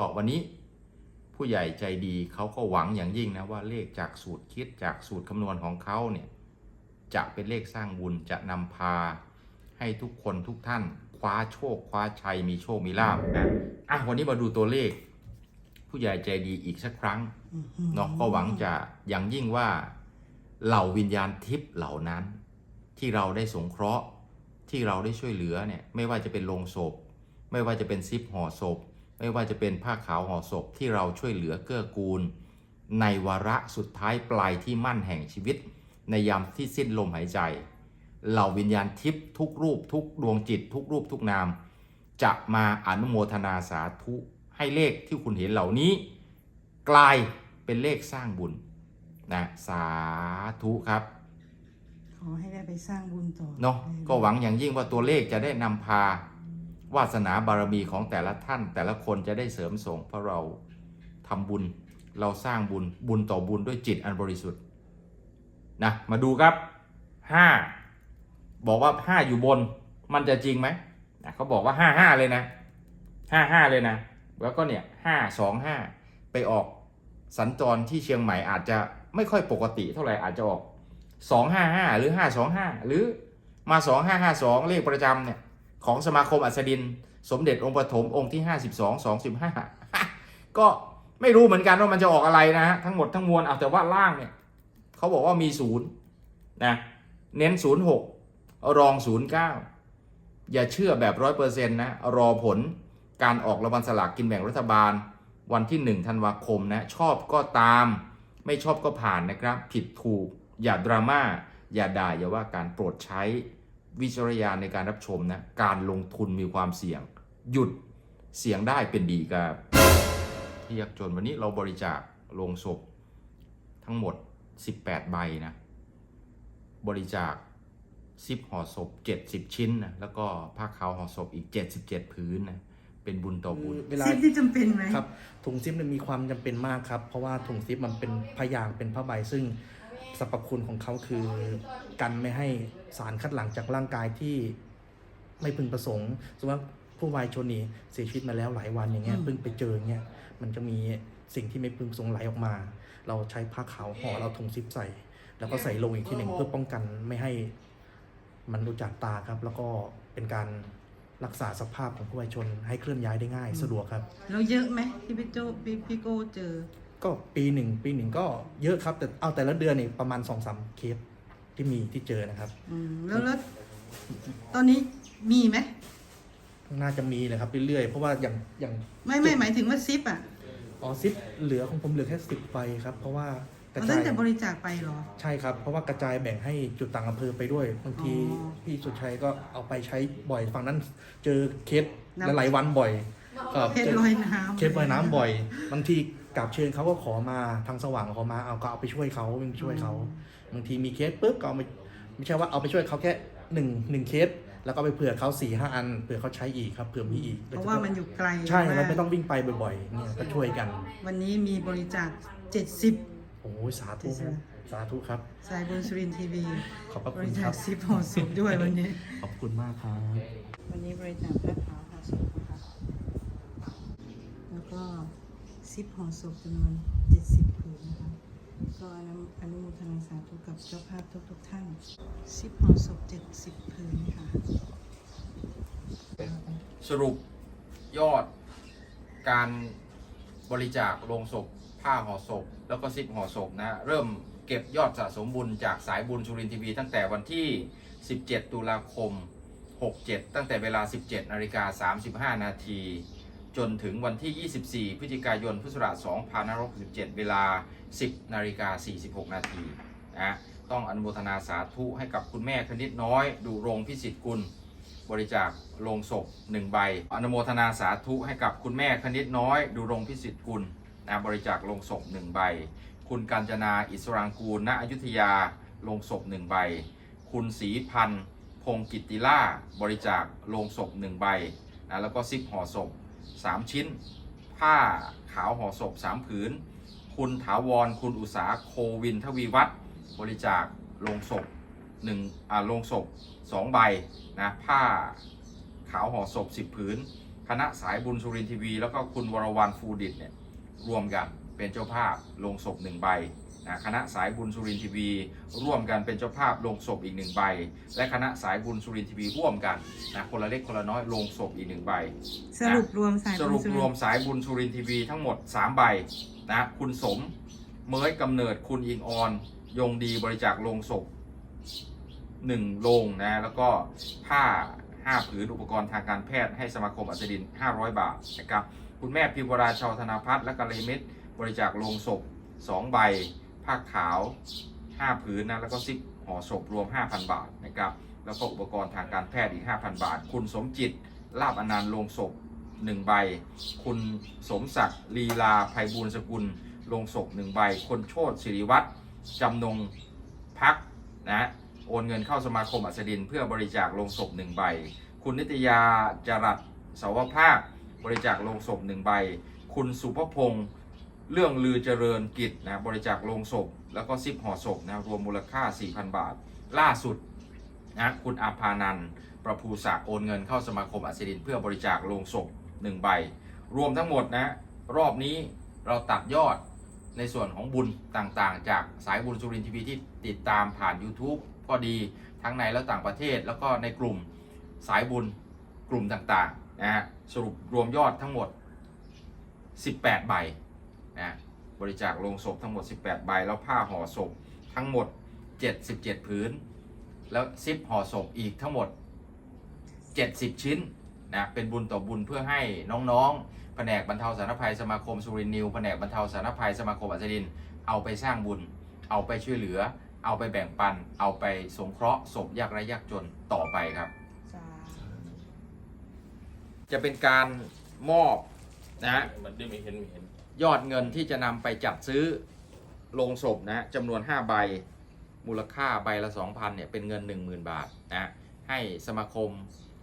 ก็วันนี้ผู้ใหญ่ใจดีเขาก็หวังอย่างยิ่งนะว่าเลขจากสูตรคิดจากสูตรคำนวณของเขาเนี่ยจะเป็นเลขสร้างบุญจะนำพาให้ทุกคนทุกท่านคว้าโชคคว้าชัยมีโชคมีลาบนะอะวันนี้มาดูตัวเลข ผู้ใหญ่ใจดีอีกสักครั้งเนาะก็หวังจะอย่างยิ่งว่าเหล่าวิญญาณทิพย์เหล่านั้น ที่เราได้สงเคราะห์ที่เราได้ช่วยเหลือเนี่ยไม่ว่าจะเป็นโลงศพ ไม่ว่าจะเป็นซิปห่อศพ ไม่ว่าจะเป็นผ้าขาวห่อศพที่เราช่วยเหลือเกื้อกูล ในวาระสุดท้ายปลายที่มั่นแห่งชีวิต ในยามที่สิ้นลมหายใจ เหล่าวิญญาณทิพย์ทุกรูปทุกดวงจิต ทุกรูปทุกนาม จะมาอนุโมทนาสาธุให้เลขที่คุณเห็นเหล่านี้ กลายเป็นเลขสร้างบุญนะสาธุครับขอให้ได้ไปสร้างบุญต่อเนาะก็หวังอย่างยิ่งว่าตัวเลขจะได้นำพา วาสนาบารมีของแต่ละท่าน แต่ละคนจะได้เสริมส่งเพราะเราทำบุญเราสร้างบุญบุญต่อบุญด้วยจิตอันบริสุทธิ์นะมาดูครับห้าบอกว่าห้าอยู่บนมันจะจริงไหมนะเขาบอกว่าห้าห้าเลยนะห้าห้าเลยนะ แล้วก็เนี่ยห้าสองห้าไปออกสัญจรที่เชียงใหม่อาจจะไม่ค่อยปกติเท่าไหร่อาจจะออกสองห้าห้าหรือห้าสองห้าหรือมาสองห้าห้าสองเลขประจำเนี่ย ของสมาคมอัสดิน สมเด็จองค์ปฐมองค์ที่ห้าสิบสองสองสิบห้าก็ไม่รู้เหมือนกันว่ามันจะออกอะไรนะฮะทั้งหมดทั้งมวลเอาแต่ว่าล่างเนี่ยเขาบอกว่ามีศูนย์นะเน้นศูนย์หกรองศูนย์เก้าอย่าเชื่อแบบร้อยเปอร์เซ็นต์นะ รอผลการออกรางวัลสลากกินแบ่งรัฐบาล วันที่หนึ่งธันวาคมนะ ชอบก็ตาม ไม่ชอบก็ผ่านนะครับ ผิดถูก อย่าดราม่าอย่าด่าอย่าว่าการโปรดใช้ วิจารณญาณในการรับชมนะการลงทุนมีความเสี่ยง หยุดเสี่ยงได้เป็นดีครับที่ยากจนวันนี้เราบริจาคลงศพทั้งหมด 18 ใบนะ บริจาคซิปห่อศพ 70 ชิ้นนะแล้วก็ผ้าขาวห่อศพอีก 77ผืนนะเป็นบุญต่อบุญ เวลาซิปที่จำเป็นไหม ครับถุงซิปเนี่ยมีความจำเป็นมากครับ เพราะว่าถุงซิปมันเป็นพยางเป็นผ้าใบซึ่ง สรรพคุณของเขาคือกันไม่ให้สารคัดหลั่งจากร่างกายที่ไม่พึงประสงค์ สมมติว่าผู้วายชนนี่เสียชีวิตมาแล้วหลายวันอย่างเงี้ยอืมเพิ่งไปเจออย่างเงี้ยมันจะมีสิ่งที่ไม่พึงประสงค์ไหลออกมา เราใช้ผ้าขาวห่อเราถุงซิปใส่ แล้วก็ใส่ลงอีกทีหนึ่งเพื่อป้องกันไม่ให้มันรู้จักตาครับ แล้วก็เป็นการรักษาสภาพของผู้วายชนให้เคลื่อนย้ายได้ง่าย สะดวกครับ แล้วเยอะไหมที่พี่โจพี่พี่โก้เจอ ก็ปีหนึ่งปีหนึ่งก็เยอะครับ แต่เอาแต่ละเดือนนี่ประมาณสองสามเคสที่มีที่เจอนะครับ อืมแล้วแล้วตอนนี้มีไหมน่าจะมีเลยครับเรื่อยๆเพราะว่าอย่างอย่างไม่ไม่หมายถึงว่าซิปอะออซิปเหลือของผมเหลือแค่สิบใบครับ เพราะว่ากระเอาจาตั้ยงแต่บริจาคไปเหรอ ใช่ครับ เพราะว่ากระจายแบ่งให้จุดต่างอำเภอไปด้วยบางทีอ๋อพี่สุชัยก็เอาไปใช้บ่อยฝั่งนั้น เจอเคสน้ำหลายๆวันบ่อยก็เคสจอลอยน้ำเคสลอยน้ำบ่อยบางที กราบเชิญเขาก็ขอมาทางสว่างขอมาเอาก็เอาไปช่วยเขาวิ่งช่วยเขาบางทีมีเคสปุ๊บก็เอาไปไม่ใช่ว่าเอาไปช่วยเขาแค่หนึ่งหนึ่งเคสแล้วก็ไปเผื่อเขาสี่ห้าอันเผื่อเขาใช้อีกครับเผื่อมีอีกเพราะว่ามันอยู่ไกลใช่มากเราไม่ต้องวิ่งไปบ่อยๆเนี่ยก็ช่วยกัน วันนี้มีบริจาค70โอ้ยสาธุครับสาธุครับสายบุญสุรินทร์ทีวีขอบพระบคุณริคจารัคบซิปห่อศพด้วยวันนี้ ขอบคุณมากครับ วันนี้บริจาคผ้าขาวห่อศพนะคะแล้วก็ ซิปห่อศพจำนวน70ผืนนะคะ ก็อนุอนุโมทนาสาธุกับเจ้าภาพทุกๆท่านซิปห่อศพ70ผืนค่ะ สรุปยอดการบริจาคโลงศพ ผ้าห่อศพ แล้วก็ซิปห่อศพนะเริ่มเก็บยอดสะสมบุญจากสายบุญสุรินทร์ทีวีตั้งแต่วันที่ 17 ตุลาคม 67 ตั้งแต่เวลา 17นาฬิกา35 นาที จนถึงวันที่ 24 พฤศจิกายน พุทธศักราช 2567 เวลา 10 นาฬิกา 46 นาทีนะต้องอนุโมทนาสาธุให้กับคุณแม่คณิตน้อย ดูรงพิสิทธิ์กุล บริจาคโลงศพ1ใบ อนุโมทนาสาธุให้กับคุณแม่คณิตน้อย ดูรงพิสิทธิ์กุลนะบริจาคโลงศพ1ใบ คุณกัญจนาอิสรางกูล ณ อยุธยาโลงศพ1ใบ คุณศรีพันธ์พงกิติล่า บริจาคโลงศพ1ใบนะแล้วก็ซิปห่อศพ 3 ชิ้น ผ้าขาวห่อศพ 3 ผืน คุณถาวร คุณอุตสาโควินทวีวัฒน์บริจาคโลงศพ1อ่าโลงศพ2ใบนะผ้าขาวห่อศพ10ผืน คณะสายบุญสุรินทีวี แล้วก็คุณวรวรรณฟูดิตเนี่ยรวมกันเป็นเจ้าภาพลงศพหนึ่งใบ คณะสายบุญสุรินทร์ทีวี ร่วมกันเป็นเจ้าภาพลงศพอีกหนึ่งใบ และคณะสายบุญสุรินทร์ทีวีร่วมกันนะคนละเล็กคนละน้อยลงศพอีกหนึ่งใบ สรุปรวมสายสบุญรุปสุรริวนมทร์สายบุญสุรินทร์ทีวีทั้งหมด 3 ใบนะคุณสมเมยกำเนิดคุณอิงออน ยงดีบริจาคลงศพ1โลงนะแล้วก็ผ้า5ผืนอุปกรณ์ทางการแพทย์ให้สมาคมอัศดิน 500 บาทนะครับคุณแม่พิมวราชาวธนาพัฒน์และกะเลยเม็ดบริจาคลงศพ 2 ใบ ผ้าขาว 5 ผืนนะแล้วก็ซิปห่อศพรวม 5,000 บาทนะครับแล้วก็อุปกรณ์ทางการแพทย์อีก 5,000 บาท คุณสมจิตลาบอนันต์ลงศพ 1 ใบ คุณสมศักดิ์ลีลาภัยบูลย์สกุลลงศพ 1 ใบ คนโชตศิริวัตรจำนงพักนะโอนเงินเข้าสมาคมอัสดิน เพื่อบริจาคลงศพ 1 ใบ คุณนิตยาจรัสสาวภาคบริจาคลงศพ 1 ใบ คุณสุภพงศ์ เรื่องลือเจริญกิจนะบริจาคลงศพ แล้วก็ซิปห่อศพนะรวมมูลค่า 4,000 บาท ล่าสุดนะคุณอาภานันประภูศักโอนเงินเข้าสมาคมอัสดิน เพื่อบริจาคโลงศพ1ใบ รวมทั้งหมดนะรอบนี้เราตัดยอดในส่วนของบุญต่างๆ จากสายบุญสุรินทร์ทีวีที่ติดตามผ่าน YouTube ก็ดีทั้งในและต่างประเทศ แล้วก็ในกลุ่มสายบุญกลุ่มต่างๆนะฮะสรุปรวมยอดทั้งหมด 18 ใบ นะบริจาคโลงศพทั้งหมด 18 ใบ แล้วผ้าห่อศพทั้งหมด 77 ผืน แล้วซิปห่อศพอีกทั้งหมด 70 ชิ้นนะเป็นบุญต่อบุญเพื่อให้น้องๆ แผนกบรรเทาสาธารณภัยสมาคมสุรินทร์นิวแผนกบรรเทาสาธารณภัยสมาคมอัศดิน เอาไปสร้างบุญ เอาไปช่วยเหลือ เอาไปแบ่งปัน เอาไปสงเคราะห์ศพยากไร้ยากจนต่อไปครับจ้าจะเป็นการมอบนะฮะ มันได้ไม่เห็นไม่เห็น ยอดเงินที่จะนำไปจัดซื้อโลงศพนะฮะจำนวน 5 ใบมูลค่าใบละ 2,000เนี่ยเป็นเงิน 10,000 บาทนะให้สมาคม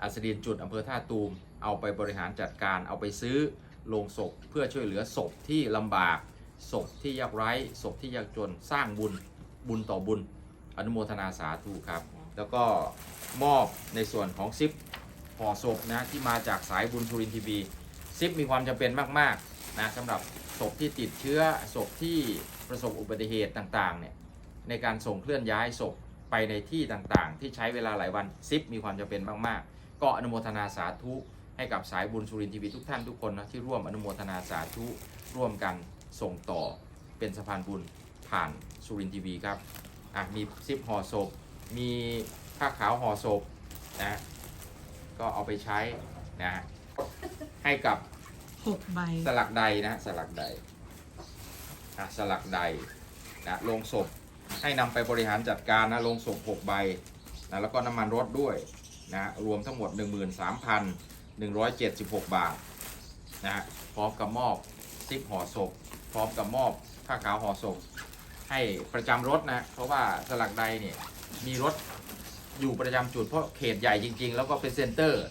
อัสดินจุดอำเภอท่าตูม เอาไปบริหารจัดการเอาไปซื้อโลงศพเพื่อช่วยเหลือศพที่ลำบากศพที่ยากไร้ศพที่ยากจนสร้างบุญบุญต่อบุญ อนุโมทนาสาธุครับ แล้วก็มอบในส่วนของซิปห่อศพนะที่มาจากสายบุญสุรินทีวีซิปมีความจำเป็นมาก ๆ นะสำหรับศพที่ติดเชื้อศพที่ประสบอุบัติเหตุต่างๆเนี่ยในการส่งเคลื่อนย้ายศพไปในที่ต่างๆ ที่ใช้เวลาหลายวันซิปมีความจำเป็นมากๆ ก็อนุโมทนาสาธุให้กับสายบุญสุรินทร์ทีวีทุกท่านทุกคนนะที่ร่วมอนุโมทนาสาธุร่วมกันส่งต่อเป็นสะพานบุญผ่านสุรินทร์ทีวีครับอะมีซิปห่อศพ มีผ้าขาวห่อศพนะก็เอาไปใช้นะให้กับ หกใบสลักใดนะสลักใดอะสลักใดนะลงศพให้นำไปบริหารจัดการนะลงศพ6ใบนะแล้วก็น้ำมันรถด้วยนะรวมทั้งหมด 13,176 บาทนะพร้อมกับมอบซิปห่อศพ พร้อมกับมอบผ้าขาวห่อศพ ให้ประจำรถนะ เพราะว่าสลักใดเนี่ยมีรถอยู่ประจำจุดเพราะเขตใหญ่จริง ๆ แล้วก็เป็นเซ็นเตอร์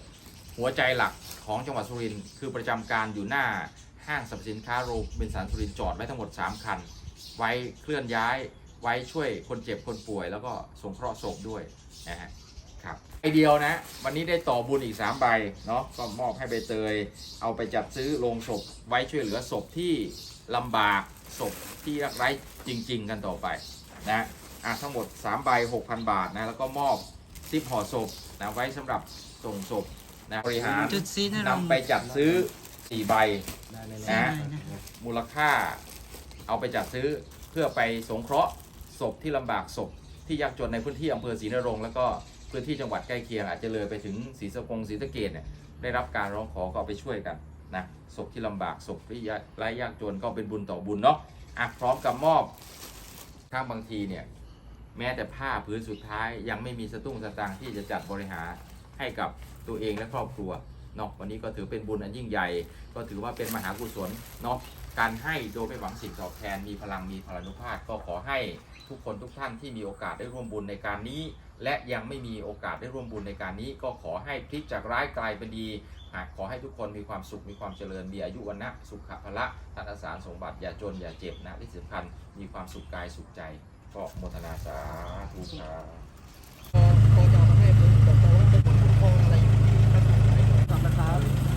หัวใจหลัก ของจังหวัดสุรินทร์คือประจำการอยู่หน้าห้างสรรพสินค้าโรบินสันสุรินทร์จอดไว้ทั้งหมด 3 คัน ไว้เคลื่อนย้ายไว้ช่วยคนเจ็บคนป่วย แล้วก็สงเคราะห์ศพด้วยนะฮะครับไอเดียวนะ วันนี้ได้ต่อบุญอีก 3 ใบเนาะก็มอบให้ใบเตย เอาไปจัดซื้อโลงศพไว้ช่วยเหลือศพที่ลำบากศพที่ยากไร้จริง ๆ กันต่อไปนะอะทั้งหมด3ใบ6,000 บาทนะแล้วก็มอบซิปห่อศพนะไว้สำหรับส่งศพ นะบริหารจุดซีนะลงนำไปจัดซื้อ4ใบได้เลยนะใช่นะคะมูลค่า เอาไปจัดซื้อเพื่อไปสงเคราะห์ศพที่ลำบากศพที่ยากจนในพื้นที่อำเภอศรีนรงค์แล้วก็พื้นที่จังหวัดใกล้เคียงอาจจะเลยไปถึงศรีสะกงศรีสะเกดเนี่ยได้รับการร้องขอก็เอาไปช่วยกันนะศพที่ลำบากศพที่ยากไร้ยากจนก็เป็นบุญต่อบุญเนาะอะพร้อมกับมอบข้างบางทีเนี่ยแม้แต่ผ้าผืนสุดท้ายยังไม่มีสตุ้งสตางค์ที่จะจัดบริหาร ให้กับตัวเองและครอบครัวเนาะวันนี้ก็ถือเป็นบุญอันยิ่งใหญ่ ก็ถือว่าเป็นมหากุศลเนาะการให้โดยไม่หวังสิ่งตอบแทนมีพลังมีพลานุภาพก็ขอให้ทุกคนทุกท่านที่มีโอกาสได้ร่วมบุญในการนี้ และยังไม่มีโอกาสได้ร่วมบุญในการนี้ ก็ขอให้พลิกจากร้ายกลายเป็นดีหากขอให้ทุกคนมีความสุขมีความเจริญมีอายุวันนะสุขภละทันสารสมบัติอย่าจนอย่าเจ็บนะที่สำคัญมีความสุขกายสุขใจก็โมทนาสาธุครับ พอจะเอามาให้ผมบอกว่าเป็นคนคุ้มครองอะไรอยู่ที่นะ ครับ